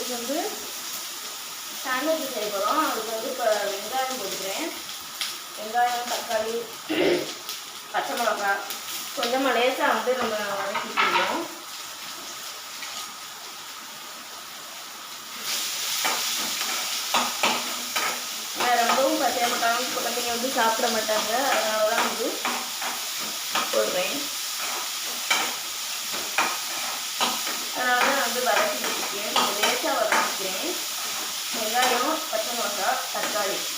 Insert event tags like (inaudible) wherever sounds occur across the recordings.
இது வந்து சாண்ட்விச் செய்ய போகிறோம் அதுக்கு வந்து இப்போ வெங்காயம் போட்டுக்கிறேன். வெங்காயம் தக்காளி பச்சை மிளகாய் கொஞ்சமாக லேசாக வந்து நம்ம வதக்கிக்கிறோம் ரொம்பவும் பச்சையாக மாட்டாங்க குழந்தைங்க வந்து சாப்பிட மாட்டாங்க. அதனால தான் வந்து போடுறேன். カルもポテトもさっぱ。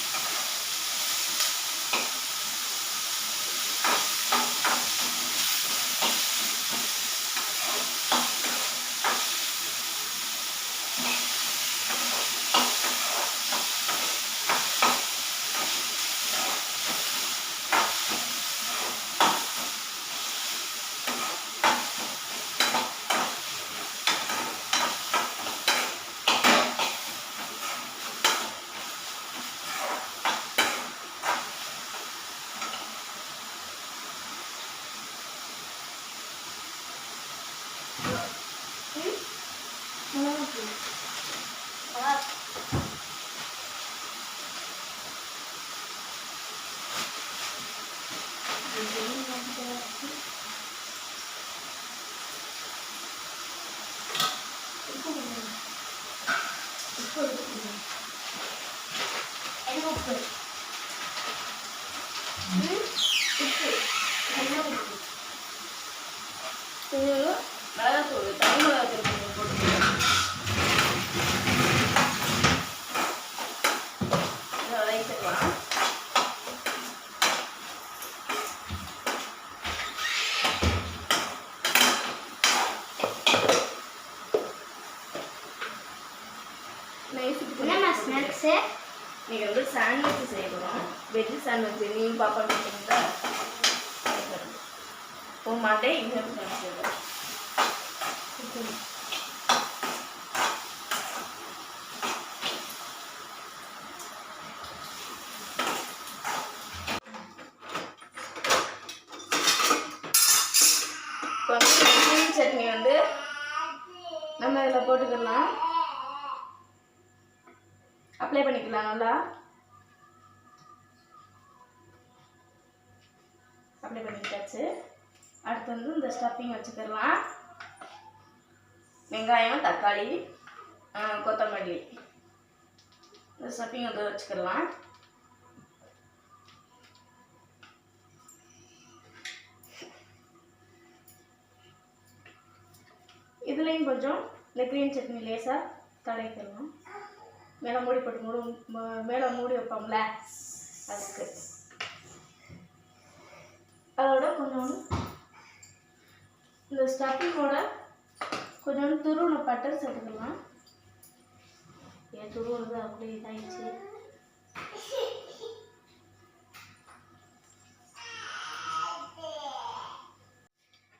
응? 전화하지. 전화. 이거 이거 이거 이거 ஸ்நாக்ஸு இன்னைக்கு வந்து சாண்ட்விச் செய்ய போகிறோம் வெஜ் சாண்ட்விச் நீயும் பாப்பா கேட்டீங்களா போக மாட்டேன் இங்கே செய்வோம் இப்போ வந்து சட்னி வந்து நம்ம இதில் போட்டுக்கலாம். அப்ளை பண்ணிக்கலாம் நல்லா? அப்ளை பண்ணிக்கிட்டாச்சு. அடுத்து வந்து இந்த ஸ்டஃபிங் வச்சுக்கலாம். வெங்காயம் தக்காளி கொத்தமல்லி. இந்த ஸ்டஃப்பிங் வந்து வச்சுக்கலாம். இதுலேயும் கொஞ்சம் இந்த க்ரீன் சட்னி லேசாக தடவிக்கலாம். மேலே மூடி போட்டு மூடு மேலே மூடி வைப்போம்ல? அதுக்கு. அதோட கொஞ்சம் இந்த ஸ்டஃபிங்கோட கொஞ்சோண்டு துருவன பட்டர் சேர்த்துக்கலாம் ஏன் துருவுறது அப்படியே இதாயிடுச்சு.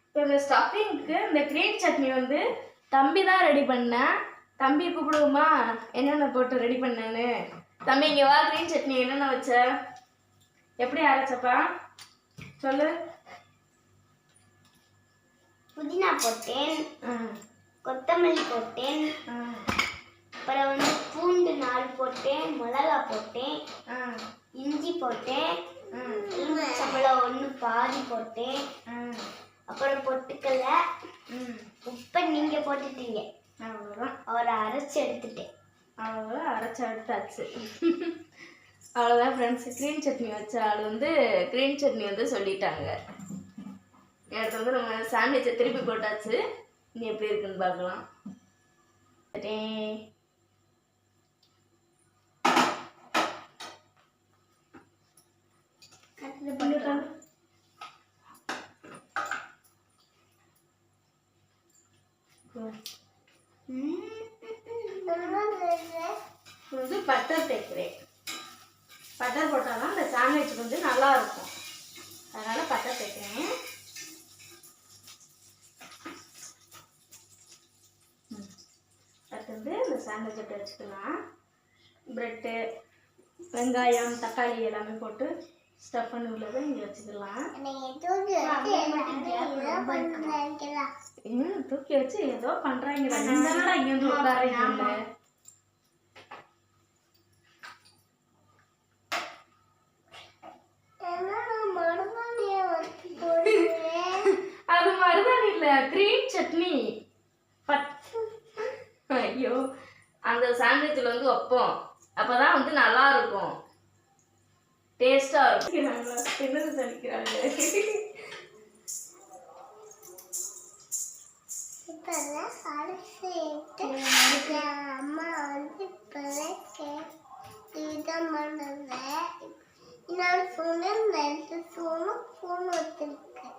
இப்போ இந்த ஸ்டஃபிங்க்கு இந்த க்ரீன் சட்னி வந்து தம்பி தான் ரெடி பண்ணேன் தம்பி கூப்பிடுவோமா என்னென்ன போட்டு ரெடி பண்ணேன்னு? தம்பி இங்கே வா க்ரீன் சட்னி என்னென்ன வச்ச? எப்படி அரைச்சப்பா? சொல்லு. புதினா போட்டேன். ஆ. கொத்தமல்லி போட்டேன். அப்புறம் வந்து பூண்டு நாலு போட்டேன் மிளகா போட்டேன் இஞ்சி போட்டேன் எலுமிச்சம்பழம் ஒன்று பாதி போட்டேன். அப்புறம் பொட்டுக்கல்ல உப்பை நீங்கள் போட்டுட்டீங்க. அவ்வளோதான். அவரை அரைச்சி எடுத்துட்டேன். அவ்வளோதான் அரைச்சி எடுத்தாச்சு. அவ்வளோதான் ஃப்ரெண்ட்ஸ் க்ரீன் சட்னி வச்ச ஆள் வந்து க்ரீன் சட்னி வந்து சொல்லிட்டாங்க. அடுத்து வந்து நம்ம சாண்ட்விச்சை திருப்பி போட்டாச்சு. இனி எப்படி இருக்குன்னு பார்க்கலாம். வந்து பட்டர் தேய்க்கிறேன். பட்டர் போட்டால் தான் இந்த சாண்ட்விச் வந்து நல்லா இருக்கும். அதனால் பட்டர் தேய்க்கிறேன். வந்து இந்த சாண்ட்விச் வச்சுக்கலாம் ப்ரெட்டு வெங்காயம் தக்காளி எல்லாமே போட்டு ஸ்டஃப் பண்ணி உள்ளதை இங்கே வச்சுக்கலாம். ஏன் தூக்கி வச்சு ஏதோ பண்றாங்க. என்னடா இங்க வந்து உட்காரீங்க (laughs) அது மருதாணி இல்ல கிரீன் சட்னி பட் ஐயோ அந்த சாண்ட்விச்சில் வந்து வைப்போம். அப்பதான் வந்து நல்லா இருக்கும். டேஸ்டா இருக்கும். என்னது சலிக்கிறாங்க இப்பெல்லாம் அரிசி அம்மா வந்து இப்பெல்லாம் இன்னொரு ஸ்பூனு ரெண்டு ஸ்பூனு ஸ்பூன் வச்சிருக்கேன்.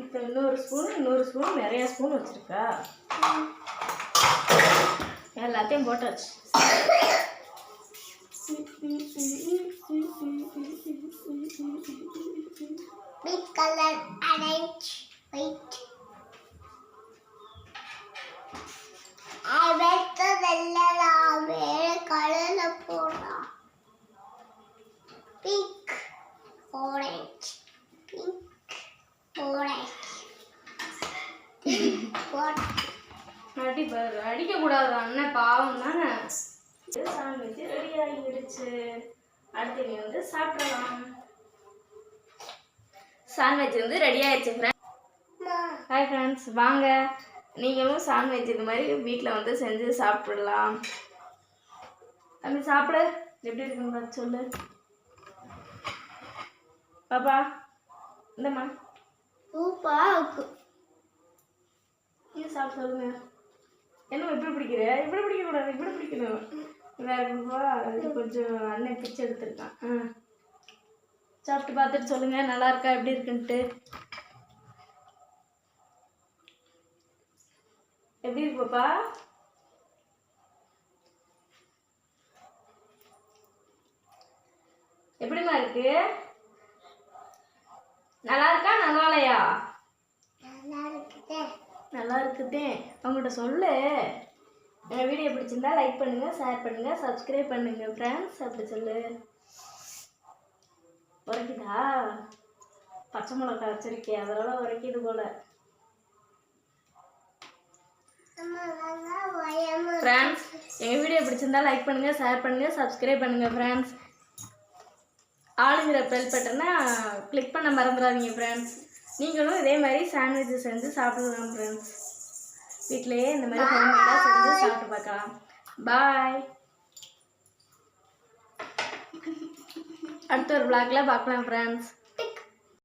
இப்போ இன்னொரு ஸ்பூன் இன்னொரு ஸ்பூன் நிறைய ஸ்பூன் வச்சிருக்கா? எல்லாத்தையும் போட்டாச்சு பிக் கலர் ஆரஞ்ச் ஒயிட் வெட்டதெல்லாம் வேற கலர்ல போடுறான் பிங்க் ஆரஞ்ச் பிங்க் ஆரஞ்ச் அடி பாரு அடிக்க கூடாது அண்ணன் பாவம் தானே? சாண்ட்விச் ரெடி ஆகிடுச்சு அடுத்து நீ வந்து சாப்பிடலாம். சாண்ட்விச் வந்து ரெடி ஆயிடுச்சு ஃப்ரெண்ட் ஹாய் ஃப்ரெண்ட்ஸ் வாங்க. நீங்களும் சாண்ட்விச் இது மாதிரி வீட்டில் வந்து செஞ்சு சாப்பிடலாம். தம்பி சாப்பிடு. எப்படி இருக்குன்னு சொல்லு. பாப்பா இந்தம்மா. சூப்பரா இருக்கு. இது சாப்பிட்டு சொல்லுங்க. என்ன இப்படி பிடிக்கிற? இப்படி பிடிக்கக்கூடாது இப்படி பிடிக்கணும். வேற கொஞ்சம் அண்ணன் பிச்சு எடுத்துருக்கான். ஆ. சாப்பிட்டு பார்த்துட்டு சொல்லுங்க நல்லா இருக்கா எப்படி இருக்குன்ட்டு. எப்படி இருக்கு எப்படிமா எப்படிம்மா இருக்கு? நல்லா இருக்கா நல்லா இல்லையா? கற்றுத்தேன் அவங்கள்ட்ட சொல்லு. எங்கள் வீடியோ பிடிச்சிருந்தா லைக் பண்ணுங்கள் ஷேர் பண்ணுங்கள் சப்ஸ்கிரைப் பண்ணுங்கள் ஃப்ரெண்ட்ஸ் அப்படி சொல்லு. உரைக்குதா? பச்சை மிளகா வச்சிருக்கேன் அதனால உரைக்குது போல. ஃப்ரெண்ட்ஸ் எங்கள் வீடியோ பிடிச்சிருந்தா லைக் பண்ணுங்கள் ஷேர் பண்ணுங்கள் சப்ஸ்கிரைப் பண்ணுங்கள் ஃப்ரெண்ட்ஸ் ஆளுங்கிற பெல் பட்டனை கிளிக் பண்ண மறந்துடாதீங்க ஃப்ரெண்ட்ஸ் நீங்களும் இதே மாதிரி சாண்ட்விச் செஞ்சு சாப்பிடலாம் ஃப்ரெண்ட்ஸ் வீட்டிலேயே இந்த மாதிரி ஹோம்மேடாக செஞ்சு சாப்பிட்டு பார்க்கலாம். பாய் அடுத்த ஒரு vlogல பார்க்கலாம் ஃப்ரெண்ட்ஸ்